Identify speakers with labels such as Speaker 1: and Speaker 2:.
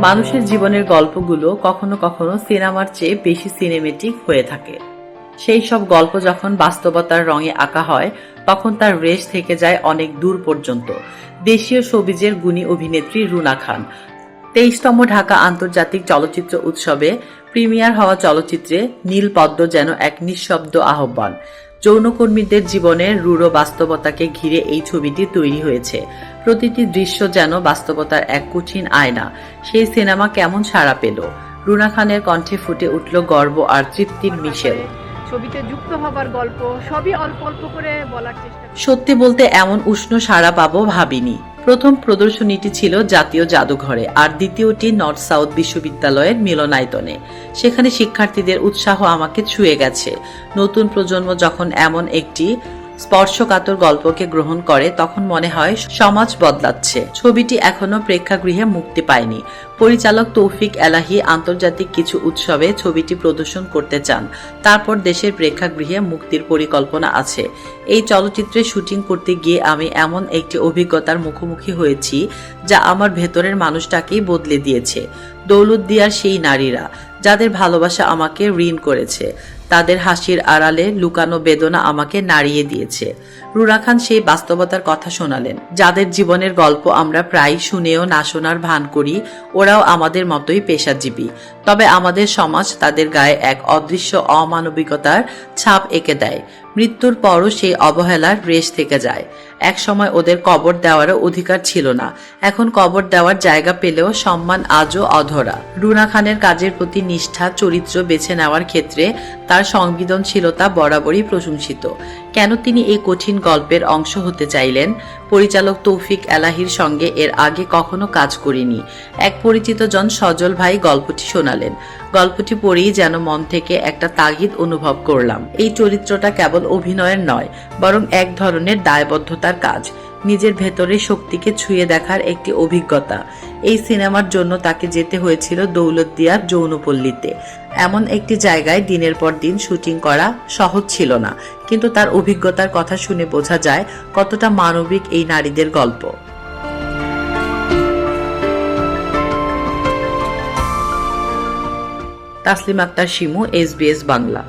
Speaker 1: মানুষের জীবনের গল্পগুলো কখনো কখনো সিনেমার চেয়ে বেশি সিনেমেটিক হয়ে থাকে। সেই সব গল্প যখন বাস্তবতার রঙে আঁকা হয়, তখন তার রেশ থেকে যায় অনেক দূর পর্যন্ত। দেশীয় সবিজের গুণী অভিনেত্রী রুনা খান। তেইশতম ঢাকা আন্তর্জাতিক চলচ্চিত্র উৎসবে প্রিমিয়ার হওয়া চলচ্চিত্রে নীল পদ্ম যেন এক নিঃশব্দ আহ্বান। যৌনকর্মীদের জীবনের রূঢ় বাস্তবতাকে ঘিরে এই ছবিটি তৈরি হয়েছে। প্রতিটি দৃশ্য যেন বাস্তবতার এক কঠিন আয়না। সেই সিনেমা কেমন সাড়া পেল? রুনা খানের কণ্ঠে ফুটে উঠল গর্ব আর তৃপ্তির মিশেল।
Speaker 2: ছবিতে যুক্ত হবার গল্প সবই অল্প অল্প করে বলার চেষ্টা
Speaker 1: সত্যি বলতে এমন উষ্ণ সাড়া পাবো ভাবিনি। প্রথম প্রদর্শনীটি ছিল জাতীয় জাদুঘরে আর দ্বিতীয়টি নর্থ সাউথ বিশ্ববিদ্যালয়ের মিলনায়তনে। সেখানে শিক্ষার্থীদের উৎসাহ আমাকে ছুঁয়ে গেছে। নতুন প্রজন্ম যখন এমন একটি স্পর্শকাতর গল্পকে গ্রহণ করে তখন মনে হয় সমাজ বদলাচ্ছে। ছবিটি এখনও প্রেক্ষাগৃহে মুক্তি পায়নি। পরিচালক তৌফিক এলাহি আন্তর্জাতিক কিছু উৎসবে ছবিটি প্রদর্শন করতে চান। তারপর দেশের প্রেক্ষাগৃহে মুক্তির পরিকল্পনা আছে। এই চলচ্চিত্রে শুটিং করতে গিয়ে আমি এমন একটি অভিজ্ঞতার মুখোমুখি হয়েছি যা আমার ভেতরের মানুষটাকেই বদলে দিয়েছে। দৌলতদিয়ার সেই নারীরা, যাদের ভালোবাসা আমাকে ঋণ করেছে। তাদের হাসির আড়ালে লুকানো বেদনা আমাকে নাড়িয়ে দিয়েছে। রুনা খান সেই বাস্তবতার কথা শোনালেন, যাদের জীবনের গল্প আমরা প্রায় শুনেও না শোনার ভান করি, ওরাও আমাদের মতোই পেশাজীবী। তবে আমাদের সমাজ তাদের গায়ে এক অদৃশ্য অমানবিকতার ছাপ এঁকে দেয়। মৃত্যুর পরও সেই অবহেলার রেশ থেকে যায়। এক সময় ওদের কবর দেওয়ারও অধিকার ছিল না। এখন কবর দেওয়ার জায়গা পেলেও সম্মান আজও অধরা। রুনা খানের কাজের প্রতি নিষ্ঠা, চরিত্র বেছে নেওয়ার ক্ষেত্রে তার সংবেদনশীলতা বরাবরই প্রশংসিত। কেন তিনি এই কঠিন গল্পের অংশ হতে চাইলেন? পরিচালক তৌফিক এলাহির সঙ্গে এর আগে কখনো কাজ করিনি। এক পরিচিত জন সজল ভাই গল্পটি শোনালেন। গল্পটি পড়েই যেন মন থেকে একটা তাগিদ অনুভব করলাম। এই চরিত্রটা কেবল অভিনয়ের নয়, বরং এক ধরনের দায়বদ্ধতার কাজ। নিজের ভেতরে শক্তিকে ছুঁয়ে দেখার একটি অভিজ্ঞতা। এই সিনেমার জন্য তাকে যেতে হয়েছিল দৌলতদিয়ার যৌনপল্লীতে। এমন একটি জায়গায় দিনের পর দিন শুটিং করা সহজ ছিল না, কিন্তু তার অভিজ্ঞতার কথা শুনে বোঝা যায় কতটা মানবিক এই নারীদের গল্প। তাসলিম আক্তার শিমু এসবিএস বাংলা।